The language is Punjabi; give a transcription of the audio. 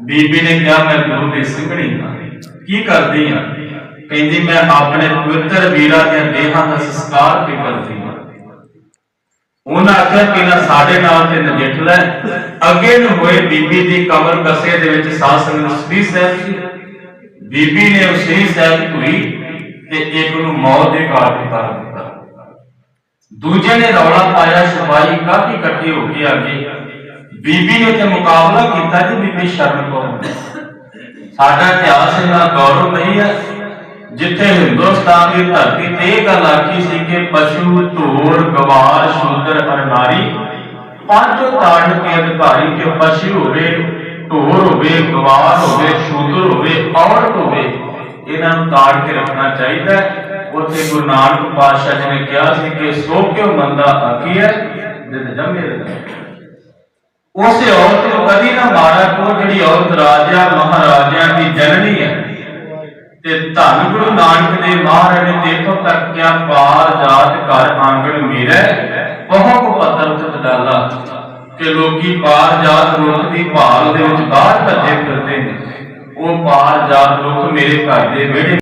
ਬੀਬੀ ਨੇ ਕਿਹਾ, ਮੈਂ ਗੁਰੂ ਦੀ ਸਿੰਘਣੀ ਕੀ ਕਰਦੀ ਆ? ਕਹਿੰਦੀ, ਮੈਂ ਆਪਣੇ ਪਵਿੱਤਰ ਵੀਰਾਂ ਦੀਆਂ ਦੇਹਾਂ ਦਾ ਸੰਸਕਾਰ ਵੀ ਕਰਦੀ ਹਾਂ ਉਹਨਾਂ ਆਖਿਆ ਕਿ ਨਾ ਸਾਡੇ ਨਾਲ ਤੇ ਨਜਿੱਠ ਲੈ। ਅੱਗੇ ਨੂੰ ਹੋਏ ਬੀਬੀ ਦੀ ਕਬਰ ਕਸੇ ਦੇ ਵਿੱਚ ਸਾਧ ਸੰਗਤ ਸ੍ਰੀ ਸਾਹਿਬ ਬੀਬੀ ਨੇ ਉਸ ਸ੍ਰੀ ਸਾਹਿਬ ਧੋਈ ਤੇ ਇੱਕ ਨੂੰ ਮੌਤ ਦੇ ਘਾਟ ਉਤਾਰ ਦਿੱਤਾ। ਦੂਜੇ ਨੇ ਰੌਲਾ ਪਾਇਆ ਸਿਪਾਹੀ ਕਾਫੀ ਇਕੱਠੇ ਹੋ ਕੇ ਆ ਗਏ ਬੀਬੀ ਨੇ ਮੁਕਾਬਲਾ ਕੀਤਾ ਜੀ, ਬੀਬੀ ਸ਼ਰਨ ਕੌਰ ਨੇ। ਸਾਡਾ ਇਤਿਹਾਸ ਇਹਨਾਂ ਗੌਰਵ ਨਹੀਂ ਹੈ, ਜਿੱਥੇ ਹਿੰਦੁਸਤਾਨ ਦੀ ਧਰਤੀ ਤੇ ਇਹ ਗੱਲ ਆਖੀ ਸੀ ਕਿ ਪਸ਼ੂ ਧੂੜ ਗਵਾਰ ਸ਼ੂਦਰ ਅਰ ਨਾਰੀ ਪੰਜ ਤਾੜ ਕੇ ਅਧਿਕਾਰੀ ਕਿ ਪਸ਼ੂ ਹੋਵੇ ਢੋਰ ਹੋਵੇ, ਗਵਾਰ ਹੋਵੇ ਸ਼ੂਦਰ ਹੋਵੇ ਔਰਤ ਹੋਵੇ, ਇਹਨਾਂ ਨੂੰ ਤਾੜ ਕੇ ਰੱਖਣਾ ਚਾਹੀਦਾ ਉੱਥੇ ਗੁਰੂ ਨਾਨਕ ਪਾਤਸ਼ਾਹ ਜੀ ਨੇ ਕਿਹਾ ਸੀ ਕਿ ਸੋ ਕਿਉ ਮੰਦਾ ਆਖੀ ਜਿਤ ਜੰਮੇ ਰਹੇ ਉਸੇ ਔਰਤ ਨੂੰ ਕਦੀ ਨਾ ਮਾਰਾ ਕੋ ਜਿਹੜੀ ਔਰਤ ਰਾਜਾ ਮਹਾਰਾਜਿਆਂ ਦੀ ਜਨਨੀ ਹੈ। ਤੇ ਧੰਨ ਗੁਰੂ ਨਾਨਕ ਦੇ ਮਹਾਰਾਜ ਨੇ ਦੇਖੋ ਤੱਕ ਕਿਆ ਪਾਰ ਜਾਤ ਘਰ ਆਂਗਣ ਮੇਰਾ। ਬਹੁ ਪੱਤਰ ਤੇ ਡਾਲਾ ਕਿ ਲੋਕੀ ਪਾਰ ਜਾਤ ਰੁੱਖ ਦੀ ਭਾਲ ਦੇ ਵਿੱਚ ਬਾਹਰ ਭੱਜੇ ਫਿਰਦੇ ਨੇ। ਉਹ ਪਾਰ ਜਾਤ ਰੁੱਖ ਮੇਰੇ ਘਰ ਦੇ ਵਿਹੜੇ